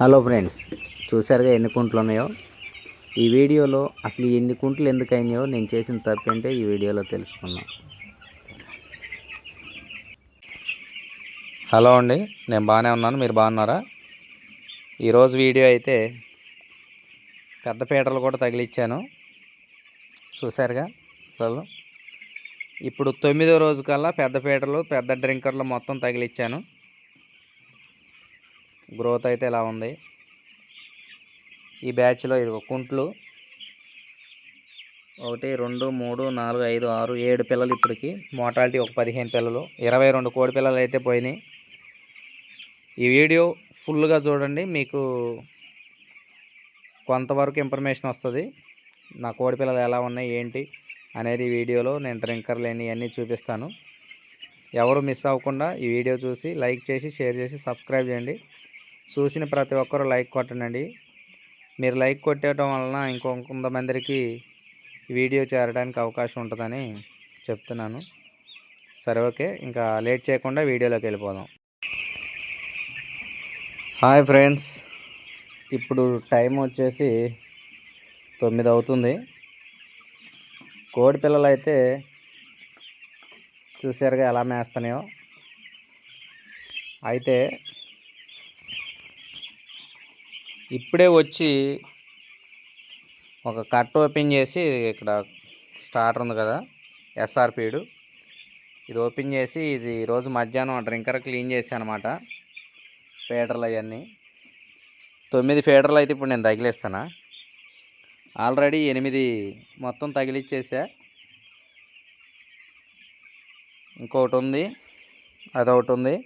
Hello friends చూసారుగా ఎన్ని కుంట్లు ఉన్నాయో? ఈ వీడియోలో అసలు ఎన్ని కుంట్లు ఎందుకైనాయో నేను చేసిన తప్పేంటో ఈ వీడియోలో తెలుసుకుందాం. హలో అండి నేను బాగానే ఉన్నాను మీరు బాగున్నారా? ఈరోజు వీడియో అయితే పెద్ద పీటలు కూడా తగిలిచ్చాను. చూసారుగా ఇప్పుడు తొమ్మిదో రోజు కల్లా పెద్ద పీటలు పెద్ద డ్రింకర్లు మొత్తం తగిలిచ్చాను. గ్రోత్ అయితే ఇలా ఉంది? ఈ బ్యాచ్లో ఇది ఒక కుంట్లు. ఒకటి రెండు మూడు నాలుగు ఐదు ఆరు ఏడు పిల్లలు ఇప్పటికి. మోటాలిటీ ఒక పదిహేను పిల్లలు. ఇరవై రెండు కోడి పిల్లలు అయితే పోయినాయి. ఈ వీడియో ఫుల్గా చూడండి. మీకు కొంతవరకు ఇన్ఫర్మేషన్ వస్తుంది. నా కోడి పిల్లలు ఎలా ఉన్నాయి ఏంటి అనేది వీడియోలో నేను డ్రింకర్లు లేని అన్నీ చూపిస్తాను. ఎవరు మిస్ అవ్వకుండా ఈ వీడియో చూసి లైక్ చేసి షేర్ చేసి సబ్స్క్రైబ్ చేయండి. చూసిన ప్రతి ఒక్కరు లైక్ కొట్టండి మీరు లైక్ కొట్టేయటం వలన ఇంకొంతమందికి వీడియో చేరడానికి అవకాశం ఉంటుందని చెప్తున్నాను. సరే ఓకే. ఇంకా లేట్ చేయకుండా వీడియోలోకి వెళ్ళిపోదాం. Hi friends. ఇప్పుడు టైం వచ్చేసి తొమ్మిది అవుతుంది. కోడి పిల్లలు అయితే చూసారుగా ఎలా మేస్తున్నాయో అయితే ఇప్పుడే వచ్చి ఒక కట్ ఓపెన్ చేసి ఇక్కడ స్టార్టర్ ఉంది కదా ఎస్ఆర్పీడు. ఇది ఓపెన్ చేసి ఇది ఈరోజు మధ్యాహ్నం డ్రింకర్ క్లీన్ చేశాను అనమాట ఫీడర్లు అవన్నీ. తొమ్మిది ఫీడర్లు అయితే ఇప్పుడు నేను తగిలిస్తానా? ఆల్రెడీ ఎనిమిది మొత్తం తగిలిచ్చేసా. ఇంకొకటి ఉంది అదొకటి ఉంది.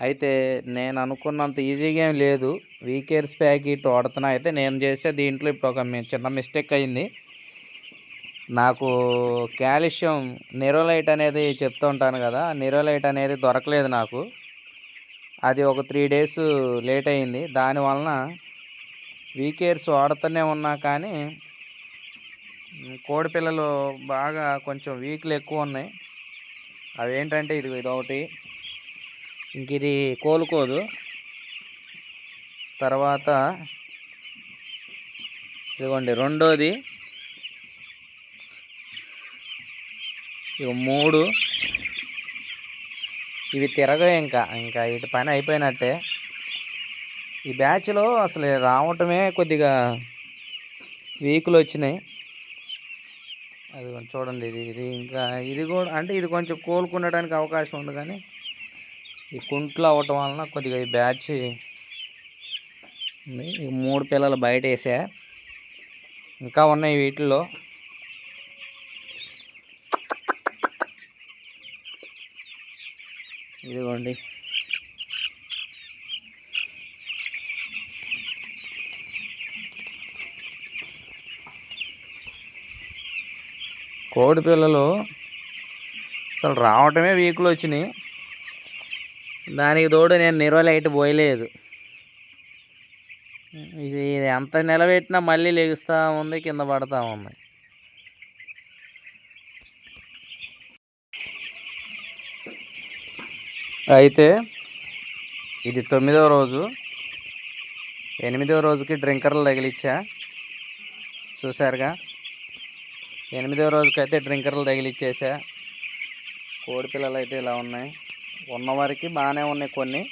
అయితే నేను అనుకున్నంత ఈజీగా ఏం లేదు. వీకేర్స్ ప్యాకెట్ వాడుతున్నా. అయితే నేను చేసే దీంట్లో ఇప్పుడు ఒక మీ- చిన్న మిస్టేక్ అయింది. నాకు కాల్షియం నిరోలైట్ అనేది చెప్తూ ఉంటాను కదా నిరోలైట్ అనేది దొరకలేదు నాకు. అది ఒక త్రీ డేస్ లేట్ అయింది. దానివలన వీకేర్స్ వాడుతూనే ఉన్నా కానీ కోడిపిల్లలు కోడి పిల్లలు బాగా కొంచెం వీక్లు ఎక్కువ ఉన్నాయి. అవి ఏంటంటే ఇది ఇదొకటి. ఇంక ఇది కోలుకోదు. తర్వాత ఇదిగోండి రెండోది ఇక మూడు. ఇవి తిరగవు ఇంకా ఇంకా వీటి పని అయిపోయినట్టే. ఈ బ్యాచ్లో అసలు రావటమే కొద్దిగా వీకులు వచ్చినాయి. అది చూడండి ఇది ఇది ఇంకా ఇది కూడా అంటే ఇది కొంచెం కోలుకునడానికి అవకాశం ఉంది కానీ ఈ కుంట్లు అవ్వటం వలన కొద్దిగా ఈ బ్యాచ్ ఉంది. ఈ మూడు పిల్లలు బయట వేసా. ఇంకా ఉన్నాయి వీటిల్లో. ఇదిగోండి. కోడి పిల్లలు అసలు రావటమే వీకులు వచ్చినాయి. దానికి తోడు నేను నిర్వలైట్ పోయలేదు. ఇది ఎంత నిలబెట్టినా మళ్ళీ లెగుస్తూ ఉంది కింద పడతా ఉంది. అయితే ఇది తొమ్మిదవ రోజు. ఎనిమిదో రోజుకి డ్రింకర్లు తగిలిచ్చా? చూసారుగా ఎనిమిదో రోజుకైతే డ్రింకర్లు తగిలిచ్చేసా. కోడి పిల్లలు అయితే ఇలా ఉన్నాయి. ఉన్నవారికి బాగానే ఉన్నాయి కొన్ని.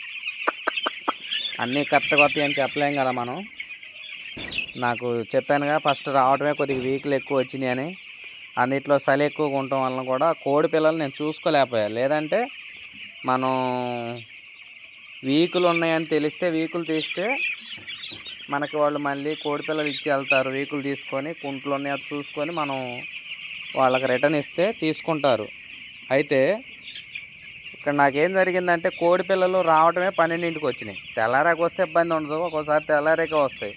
అన్నీ కరెక్ట్ కొత్త అని చెప్పలేం కదా మనం. నాకు చెప్పానుగా ఫస్ట్ రావడమే కొద్దిగా వీక్లు ఎక్కువ వచ్చినాయి అని. అన్నిట్లో చలి ఎక్కువగా ఉండటం వలన కూడా కోడి పిల్లలు నేను చూసుకోలేకపోయా. లేదంటే మనం వీకులు ఉన్నాయని తెలిస్తే వీకులు తీస్తే మనకి వాళ్ళు మళ్ళీ కోడి పిల్లలు ఇచ్చి వెళ్తారు వీకులు తీసుకొని కుంట్లు ఉన్నాయో చూసుకొని మనం వాళ్ళకి రిటర్న్ ఇస్తే తీసుకుంటారు. అయితే ఇక్కడ నాకేం జరిగిందంటే కోడి పిల్లలు రావడమే పన్నెండింటికి వచ్చినాయి. తెల్లారాక వస్తే ఇబ్బంది ఉండదు ఒక్కోసారి తెల్లారాకే వస్తాయి.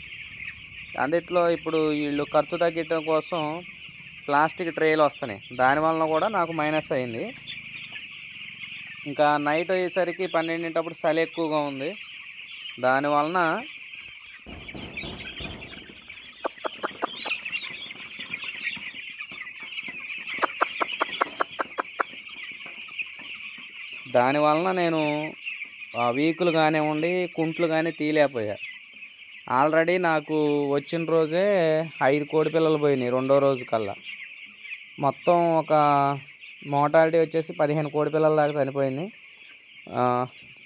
అందుట్లో ఇప్పుడు వీళ్ళు ఖర్చు తగ్గించడం కోసం ప్లాస్టిక్ ట్రేలు వస్తున్నాయి. దానివలన కూడా నాకు మైనస్ అయింది. ఇంకా నైట్ అయ్యేసరికి పన్నెండింటప్పుడు చలి ఎక్కువగా ఉంది. దానివలన దానివలన నేను ఆ వీకులు కానివ్వండి కుంట్లు కానీ తీయలేకపోయా. ఆల్రెడీ నాకు వచ్చిన రోజే ఐదు కోడి పిల్లలు పోయినాయి రెండో రోజు కల్లా. మొత్తం ఒక మోటాలిటీ వచ్చేసి పదిహేను కోడి పిల్లల దాకా చనిపోయింది.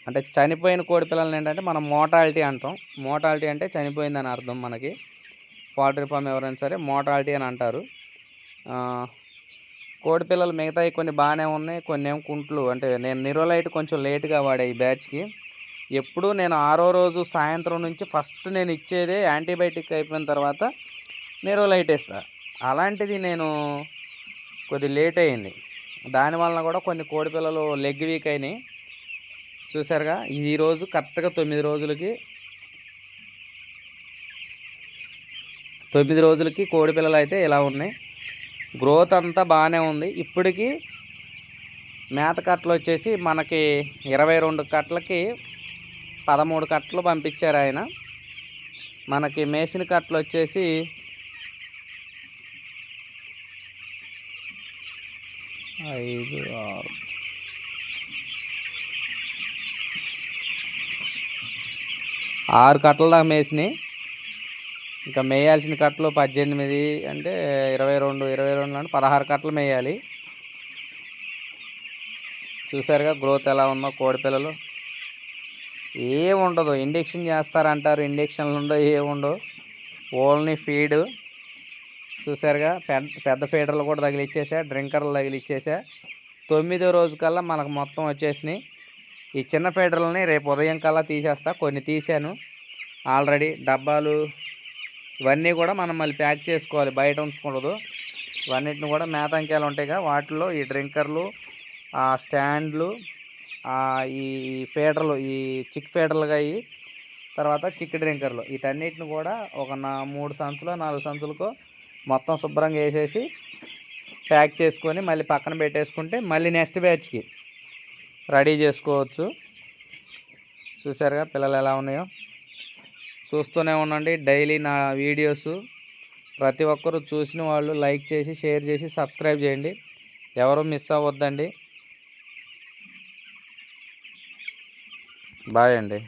అంటే చనిపోయిన కోడి పిల్లల్ని ఏంటంటే మనం మోటాలిటీ అంటాం. మోటాలిటీ అంటే చనిపోయిందని అర్థం మనకి. పౌల్ట్రీ ఫామ్ ఎవరైనా సరే మోటాలిటీ అని అంటారు. కోడి పిల్లలు మిగతాయి కొన్ని బాగానే ఉన్నాయి కొన్ని ఏమో కుంట్లు. అంటే నేను నిరోలైట్ కొంచెం లేట్గా వాడే ఈ బ్యాచ్కి. ఎప్పుడు నేను ఆరో రోజు సాయంత్రం నుంచి ఫస్ట్ నేను ఇచ్చేదే యాంటీబయాటిక్ అయిపోయిన తర్వాత నిరోలైట్ ఇస్తా అలాంటిది నేను కొద్ది లేట్ అయింది. దానివలన కూడా కొన్ని కోడి పిల్లలు లెగ్ వీక్ అయినాయి. చూసారుగా ఈరోజు కరెక్ట్గా తొమ్మిది రోజులకి తొమ్మిది రోజులకి కోడి పిల్లలు అయితే ఇలా ఉన్నాయి. గ్రోత్ అంతా బాగానే ఉంది. ఇప్పటికి మేత కట్టలు వచ్చేసి మనకి ఇరవై రెండు కట్టలకి పదమూడు కట్టలు పంపించారు ఆయన. మనకి మేసిన కట్టలు వచ్చేసి ఐదు ఆరు. ఆరు కట్టలు దాకా మేసినాయి. ఇంకా మేయాల్సిన కట్టలు పద్దెనిమిది అంటే ఇరవై రెండు ఇరవై రెండు అంటే పదహారు కట్టలు మేయాలి. చూసారుగా గ్రోత్ ఎలా ఉందో కోడిపిల్లలు ఏముండదు ఇండక్షన్ చేస్తారంటారు. ఇండక్షన్లు ఉండవు ఏముండవు ఓన్లీ ఫీడ్. చూసారుగా పెద్ద పెద్ద ఫీడర్లు కూడా తగిలిచ్చేసా డ్రింకర్లు తగిలిచ్చేసా. తొమ్మిదో రోజు కల్లా మనకు మొత్తం వచ్చేసినాయి. ఈ చిన్న ఫీడర్లని రేపు ఉదయం కల్లా తీసేస్తా. కొన్ని తీశాను. ఆల్రెడీ డబ్బాలు ఇవన్నీ కూడా మనం మళ్ళీ ప్యాక్ చేసుకోవాలి. బయట ఉంచకూడదు ఇవన్నిటిని కూడా మేతంకాయలు ఉంటాయిగా. వాటిలో ఈ డ్రింకర్లు ఆ స్టాండ్లు ఈ ఫీడర్లు ఈ చిక్ ఫీడర్లుగా అయ్యి తర్వాత చిక్ డ్రింకర్లు. వీటన్నిటిని కూడా ఒక నా మూడు సంచులు నాలుగు సంచులకు మొత్తం శుభ్రంగా వేసేసి ప్యాక్ చేసుకొని మళ్ళీ పక్కన పెట్టేసుకుంటే మళ్ళీ నెక్స్ట్ బ్యాచ్కి రెడీ చేసుకోవచ్చు. చూసారుగా పిల్లలు ఎలా ఉన్నాయో. చూస్తూనే ఉండండి. డైలీ నా వీడియోస్ ప్రతి ఒక్కరు చూసిన వాళ్ళు లైక్ చేసి షేర్ చేసి సబ్స్క్రైబ్ చేయండి. ఎవరు మిస్ అవ్వద్దండి. బాయ్ అండి.